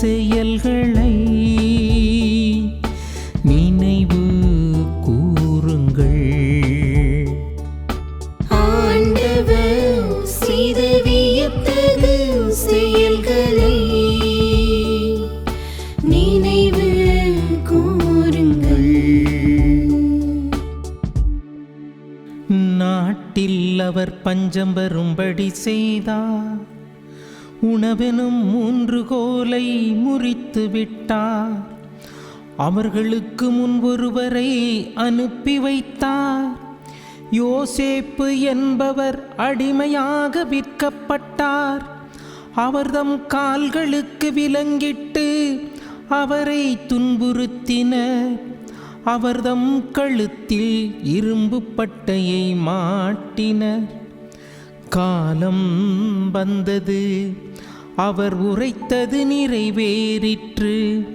செயல்களை நினைவு கூறுங்கள். ஆண்டவர் செய்த வியத்தகு செயல்களை நினைவு கூறுங்கள். நாட்டில் அவர் பஞ்சம் வரும்படி செய்தார். உணவெனும் மூன்று கோலை முறித்து விட்டார். அவர்களுக்கு முன்பொருவரை அனுப்பி வைத்தார். யோசேப்பு என்பவர் அடிமையாக விற்கப்பட்டார். அவர்தம் கால்களுக்கு விலங்கிட்டு அவரை துன்புறுத்தினர். அவர்தம் கழுத்தில் இரும்பு பட்டையை மாட்டினர். காலம் வந்தது. அவர் உரைத்தது நிறைவேறிற்று.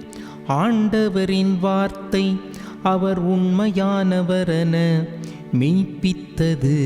ஆண்டவரின் வார்த்தை அவர் உண்மையானவரென மெய்ப்பித்தது.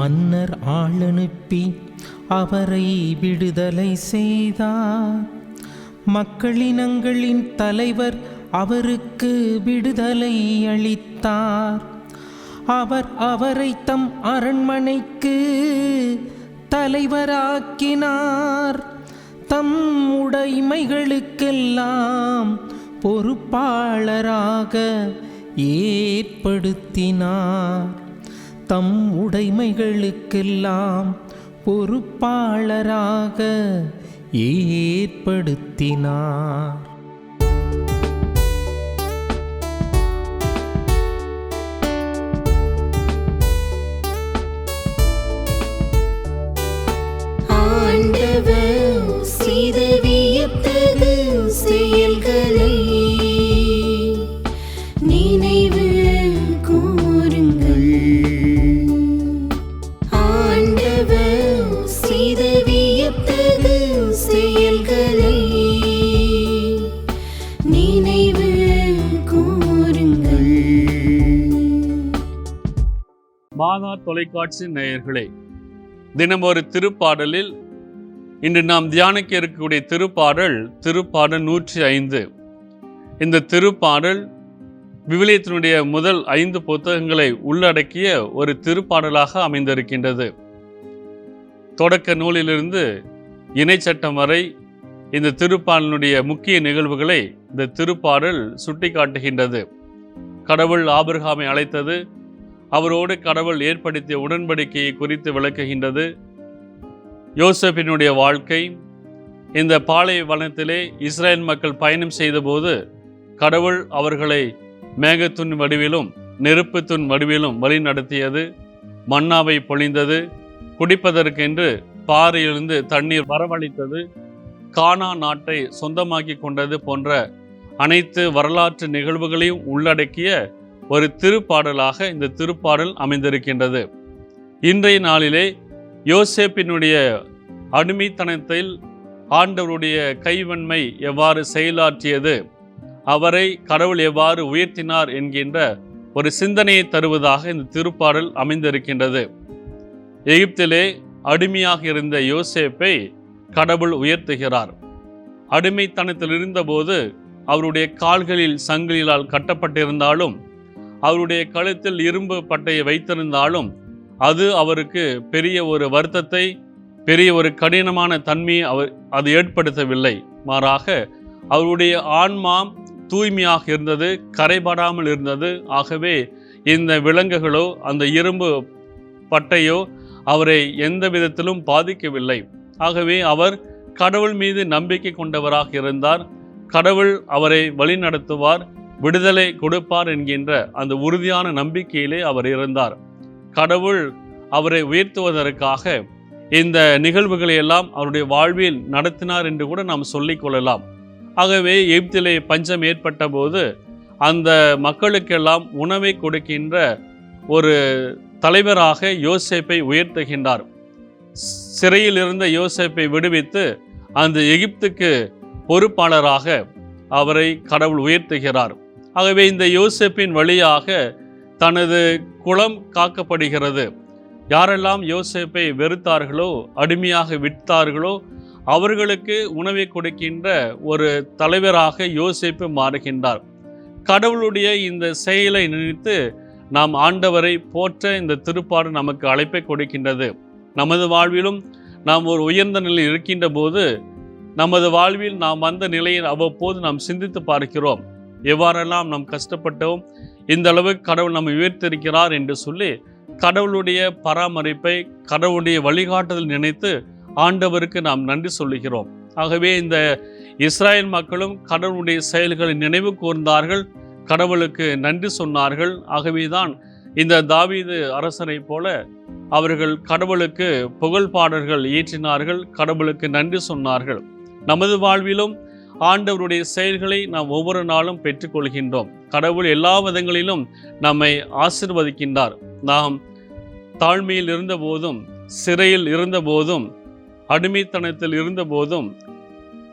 மன்னர் ஆளனுப்பி அவரை விடுதலை செய்தார். மக்களினங்களின் தலைவர் அவருக்கு விடுதலை அளித்தார். அவர் அவரை தம் அரண்மனைக்கு தலைவராக்கினார். தம் உடைமைகளுக்கெல்லாம் பொறுப்பாளராக ஏற்படுத்தினார். தம் உடைமைகளுக்கெல்லாம் பொறுப்பாளராக ஏற்படுத்தினார். மாதா தொலைக்காட்சி நேயர்களே தினம் ஒரு திருப்பாடலில் இன்று நாம் தியானிக்க இருக்கக்கூடிய திருப்பாடல் திருப்பாடல் நூற்றி ஐந்து. இந்த திருப்பாடல் விவிலியத்தினுடைய முதல் ஐந்து புத்தகங்களை உள்ளடக்கிய ஒரு திருப்பாடலாக அமைந்திருக்கின்றது. தொடக்க நூலிலிருந்து இணைச்சட்டம் வரை இந்த திருப்பாடலினுடைய முக்கிய நிகழ்வுகளை இந்த திருப்பாடல் சுட்டிக்காட்டுகின்றது. கடவுள் ஆபிரகாமை அழைத்தது அவரோடு கடவுள் ஏற்படுத்திய உடன்படிக்கையை குறித்து விளக்குகின்றது. யோசப்பினுடைய வாழ்க்கை இந்த பாலைவனத்திலே இஸ்ரேல் மக்கள் பயணம் செய்தபோது கடவுள் அவர்களை மேகத்துன் வடிவிலும் நெருப்புத்துன் வடிவிலும் வழி நடத்தியது மன்னாவை பொழிந்தது. குடிப்பதற்கென்று பாறையிலிருந்து தண்ணீர் வரவழைத்தது. கானா நாட்டை சொந்தமாக்கி கொண்டது போன்ற அனைத்து வரலாற்று நிகழ்வுகளையும் உள்ளடக்கிய ஒரு திருப்பாடலாக இந்த திருப்பாடல் அமைந்திருக்கின்றது. இன்றைய நாளிலே யோசேப்பினுடைய அடிமைத்தனத்தில் ஆண்டவருடைய கைவன்மை எவ்வாறு செயலாற்றியது அவரை கடவுள் எவ்வாறு உயர்த்தினார் என்கின்ற ஒரு சிந்தனையை தருவதாக இந்த திருப்பாடல் அமைந்திருக்கின்றது. எகிப்திலே அடிமையாக இருந்த யோசேப்பை கடவுள் உயர்த்துகிறார். அடிமைத்தனத்தில் இருந்தபோது அவருடைய கால்களில் சங்கிலால் கட்டப்பட்டிருந்தாலும் அவருடைய கழுத்தில் இரும்பு பட்டையை வைத்திருந்தாலும் அது அவருக்கு பெரிய ஒரு வருத்தத்தை பெரிய ஒரு கடினமான தன்மையை அவர் அது ஏற்படுத்தவில்லை. மாறாக அவருடைய ஆன்மா தூய்மையாக இருந்தது கரைபடாமல் இருந்தது. ஆகவே இந்த விலங்குகளோ அந்த இரும்பு பட்டையோ அவரை எந்த விதத்திலும் பாதிக்கவில்லை. ஆகவே அவர் கடவுள் மீது நம்பிக்கை கொண்டவராக இருந்தார். கடவுள் அவரை வழிநடத்துவார். விடுதலை கொடுப்பார் என்கின்ற அந்த உறுதியான நம்பிக்கையிலே அவர் இருந்தார். கடவுள் அவரை உயர்த்துவதற்காக இந்த நிகழ்வுகளை எல்லாம் அவருடைய வாழ்வில் நடத்தினார் என்று கூட நாம் சொல்லிக் கொள்ளலாம். ஆகவே எகிப்திலே பஞ்சம் ஏற்பட்ட போது அந்த மக்களுக்கெல்லாம் உணவை கொடுக்கின்ற ஒரு தலைவராக யோசேப்பை உயர்த்துகின்றார். சிறையில் இருந்த யோசேப்பை விடுவித்து அந்த எகிப்துக்கு பொறுப்பாளராக அவரை கடவுள் உயர்த்துகிறார். ஆகவே இந்த யோசேப்பின் வழியாக தனது குலம் காக்கப்படுகிறது. யாரெல்லாம் யோசேப்பை வெறுத்தார்களோ அடிமையாக விட்டார்களோ அவர்களுக்கு உணவை கொடுக்கின்ற ஒரு தலைவராக யோசேப்பு மாறுகின்றார். கடவுளுடைய இந்த செயலை நினைத்து நாம் ஆண்டவரை போற்ற இந்த திருப்பாடு நமக்கு அழைப்பை கொடுக்கின்றது. நமது வாழ்விலும் நாம் ஒரு உயர்ந்த நிலையில் இருக்கின்ற போது நமது வாழ்வில் நாம் வந்த நிலையில் அவ்வப்போது நாம் சிந்தித்து பார்க்கிறோம். எவ்வாறெல்லாம் நாம் கஷ்டப்பட்டோம் இந்த அளவுக்கு கடவுள் நம்மை உயர்த்திருக்கிறார் என்று சொல்லி கடவுளுடைய பராமரிப்பை கடவுளுடைய வழிகாட்டுதல் நினைத்து ஆண்டவருக்கு நாம் நன்றி சொல்லுகிறோம். ஆகவே இந்த இஸ்ராயல் மக்களும் கடவுளுடைய செயல்களை நினைவு கூர்ந்தார்கள் கடவுளுக்கு நன்றி சொன்னார்கள். ஆகவேதான் இந்த தாவீது அரசனை போல அவர்கள் கடவுளுக்கு புகழ் பாடல்கள் இயற்றினார்கள் கடவுளுக்கு நன்றி சொன்னார்கள். நமது வாழ்விலும் ஆண்டவருடைய செயல்களை நாம் ஒவ்வொரு நாளும் பெற்றுக்கொள்கின்றோம். கடவுள் எல்லா விதங்களிலும் நம்மை ஆசிர்வதிக்கின்றார். நாம் தாழ்மையில் இருந்த போதும் சிறையில் இருந்த போதும் அடிமைத்தனத்தில் இருந்த போதும்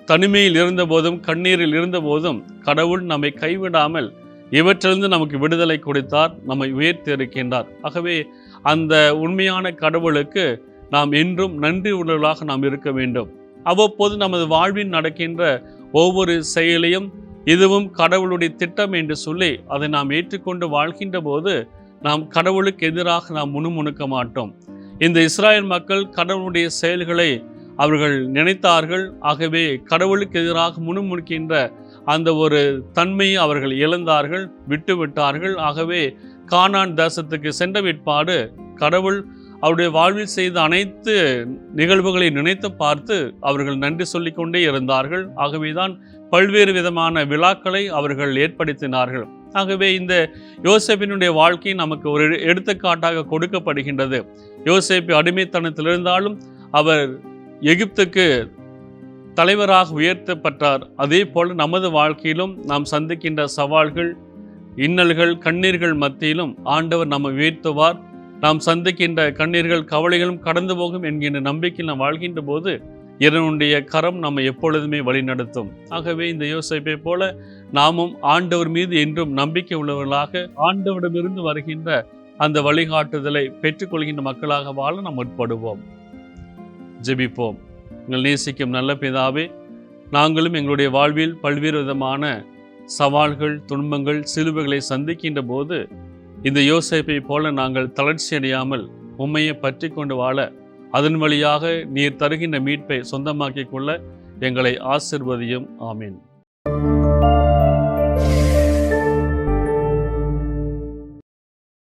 தனிமையில் இருந்த போதும் கண்ணீரில் இருந்த போதும் கடவுள் நம்மை கைவிடாமல் இவற்றிலிருந்து நமக்கு விடுதலை கொடுத்தார் நம்மை உயர்த்தி இருக்கின்றார். ஆகவே அந்த உண்மையான கடவுளுக்கு நாம் என்றும் நன்றி உள்ளவர்களாக நாம் இருக்க வேண்டும். அவ்வப்போது நமது வாழ்வில் நடக்கின்ற ஒவ்வொரு செயலையும் இதுவும் கடவுளுடைய திட்டம் என்று சொல்லி அதை நாம் ஏற்றுக்கொண்டு வாழ்கின்ற போது நாம் கடவுளுக்கு எதிராக நாம் முணுமுணுக்க மாட்டோம். இந்த இஸ்ராயல் மக்கள் கடவுளுடைய செயல்களை அவர்கள் நினைத்தார்கள். ஆகவே கடவுளுக்கு எதிராக முணுமுணுக்கின்ற அந்த ஒரு தன்மையை அவர்கள் இழந்தார்கள் விட்டுவிட்டார்கள். ஆகவே கானான் தேசத்துக்கு சென்ற விற்பாடு கடவுள் அவருடைய வாழ்வில் செய்த அனைத்து நிகழ்வுகளை நினைத்து பார்த்து அவர்கள் நன்றி சொல்லிக்கொண்டே இருந்தார்கள். ஆகவேதான் பல்வேறு விதமான விழாக்களை அவர்கள் ஏற்படுத்தினார்கள். ஆகவே இந்த யோசேப்பினுடைய வாழ்க்கை நமக்கு ஒரு எடுத்துக்காட்டாக கொடுக்கப்படுகின்றது. யோசேப்பு அடிமைத்தனத்தில் இருந்தாலும் அவர் எகிப்துக்கு தலைவராக உயர்த்தப்பட்டார். அதே போல் நமது வாழ்க்கையிலும் நாம் சந்திக்கின்ற சவால்கள் இன்னல்கள் கண்ணீர்கள் மத்தியிலும் ஆண்டவர் நம்ம உயர்த்துவார் நாம் சந்திக்கின்ற கண்ணீர்கள் கவலைகளும் கடந்து போகும் என்கின்ற நம்பிக்கையில் நாம் வாழ்கின்ற போது இறைவனுடைய கரம் நம்மை எப்பொழுதுமே வழிநடத்தும். ஆகவே இந்த யோசிப்பை போல நாமும் ஆண்டவர் மீது என்றும் நம்பிக்கை உள்ளவர்களாக ஆண்டவரிடமிருந்து வருகின்ற அந்த வழிகாட்டுதலை பெற்றுக்கொள்கின்ற மக்களாக வாழ நாம் முற்படுவோம். ஜெபிப்போம். எங்கள் நேசிக்கும் நல்ல பிதாவே நாங்களும் எங்களுடைய வாழ்வில் பல்வேறு விதமான சவால்கள் துன்பங்கள் சிலுவைகளை சந்திக்கின்ற போது இந்த யோசைப்பை போல நாங்கள் தளர்ச்சி அடையாமல் உண்மையை பற்றி கொண்டு வாழ அதன் வழியாக நீர் தருகின்ற மீட்பை சொந்தமாக்கிக் கொள்ள எங்களை ஆசிர்வதியும். ஆமீன்.